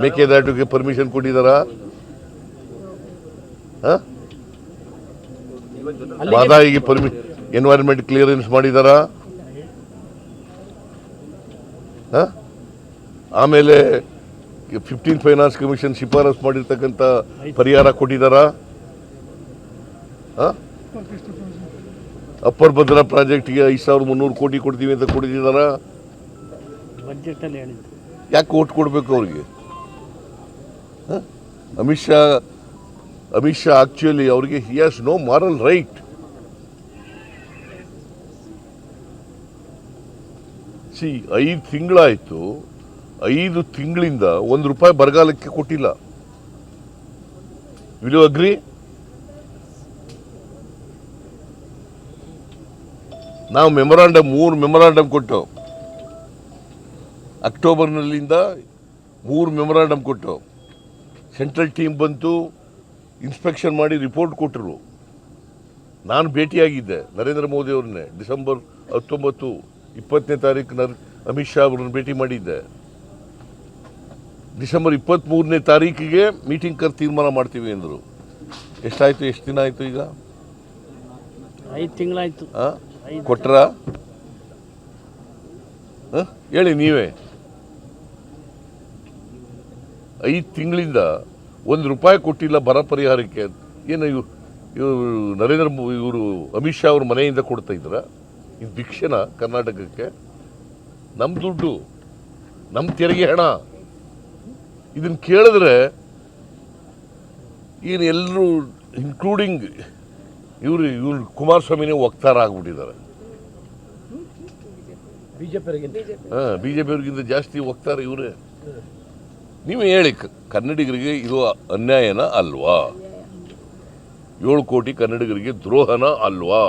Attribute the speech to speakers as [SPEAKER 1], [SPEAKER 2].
[SPEAKER 1] ಮೇಕೆದಾಟುಗೆ permission ಕೊಟ್ಟಿದ್ದಾರಾ ಬಾದಾಯಿಗೆ ಪರ್ಮಿ ಎನ್ವೈರನ್ಮೆಂಟ್ ಕ್ಲಿಯರೆನ್ಸ್ ಮಾಡಿದಾರಾ ಹ? ಆಮೇಲೆ ಫಿಫ್ಟೀನ್ ಫೈನಾನ್ಸ್ ಕಮಿಷನ್ ಶಿಫಾರಸ್ ಮಾಡಿರ್ತಕ್ಕಂಥ ಪರಿಹಾರ ಕೊಟ್ಟಿದ್ದಾರಾ ಹ? ಅಪ್ಪರ್ ಭದ್ರಾ ಪ್ರಾಜೆಕ್ಟ್ಗೆ ಐದು ಸಾವಿರದ ಮುನ್ನೂರು ಕೋಟಿ ಕೊಡ್ತೀವಿ ಅಂತ ಕೊಟ್ಟಿದ್ದಾರಾ ಯಾಕೆ ಓಟ್ ಕೊಡಬೇಕು ಅವ್ರಿಗೆ? ಅಮಿತ್ ಶಾ ಅಮಿತ್ ಶಾ ಆಕ್ಚುಲಿ ಅವರಿಗೆ he has no moral right see ಐದು ತಿಂಗಳಾಯಿತು, ಐದು ತಿಂಗಳಿಂದ ಒಂದು ರೂಪಾಯಿ ಬರಗಾಲಕ್ಕೆ ಕೊಟ್ಟಿಲ್ಲ. ವಿಲ್ ಯು ಅಗ್ರಿ ನಾವು ಮೆಮೊರಾಂಡಮ್, ಮೂರು ಮೆಮೊರಾಂಡಮ್ ಕೊಟ್ಟು. ಅಕ್ಟೋಬರ್ನಲ್ಲಿಂದ ಮೂರು ಮೆಮೊರಾಂಡಮ್ ಕೊಟ್ಟು. ಸೆಂಟ್ರಲ್ ಟೀಮ್ ಬಂತು ಇನ್ಸ್ಪೆಕ್ಷನ್ ಮಾಡಿ ರಿಪೋರ್ಟ್ ಕೊಟ್ಟರು ನಾನು ಭೇಟಿಯಾಗಿದ್ದೆ ನರೇಂದ್ರ ಮೋದಿ ಅವ್ರನ್ನೇ. ಡಿಸೆಂಬರ್ ಹತ್ತೊಂಬತ್ತು ಇಪ್ಪತ್ತನೇ ತಾರೀಕು ನರ್ ಅಮಿತ್ ಶಾ ಅವ್ರನ್ನ ಭೇಟಿ ಮಾಡಿದ್ದೆ. ಡಿಸೆಂಬರ್ ಇಪ್ಪತ್ತ್ಮೂರನೇ ತಾರೀಕಿಗೆ ಮೀಟಿಂಗ್ ಕರ್ ತೀರ್ಮಾನ ಮಾಡ್ತೀವಿ ಅಂದರು ಎಷ್ಟಾಯಿತು ಎಷ್ಟು ದಿನ ಆಯಿತು ಈಗ?
[SPEAKER 2] ಐದು ತಿಂಗಳಾಯ್ತು.
[SPEAKER 1] ಹಾಂ ಕೊಟ್ರಾ? ಹಾಂ? ಹೇಳಿ ನೀವೇ. ಐದು ತಿಂಗಳಿಂದ ಒಂದು ರೂಪಾಯಿ ಕೊಟ್ಟಿಲ್ಲ ಬರ ಪರಿಹಾರಕ್ಕೆ ಏನು ಇವು ಇವರು ನರೇಂದ್ರ ಇವರು ಅಮಿತ್ ಶಾ ಅವ್ರ ಮನೆಯಿಂದ ಕೊಡ್ತಾ ಇದ್ರ? ಇದು ಭಿಕ್ಷೆನ ಕರ್ನಾಟಕಕ್ಕೆ? ನಮ್ಮ ದುಡ್ಡು ನಮ್ಮ ತೆರಿಗೆ ಹಣ. ಇದನ್ನು ಕೇಳಿದ್ರೆ ಏನು ಎಲ್ಲರೂ ಇನ್ಕ್ಲೂಡಿಂಗ್ ಇವರು ಇವ್ರು ಕುಮಾರಸ್ವಾಮಿನೇ ವಕ್ತಾರ ಆಗ್ಬಿಟ್ಟಿದ್ದಾರೆ. ಹಾಂ ಬಿ ಜೆ ಪಿಯವ್ರಿಗಿಂತ ಜಾಸ್ತಿ ವಕ್ತಾರ ಇವರೇ. ನೀವೇ ಹೇಳಿ ಕನ್ನಡಿಗರಿಗೆ ಇದು ಅನ್ಯಾಯನ ಅಲ್ವಾ? ಏಳು ಕೋಟಿ ಕನ್ನಡಿಗರಿಗೆ ದ್ರೋಹನ ಅಲ್ವಾ?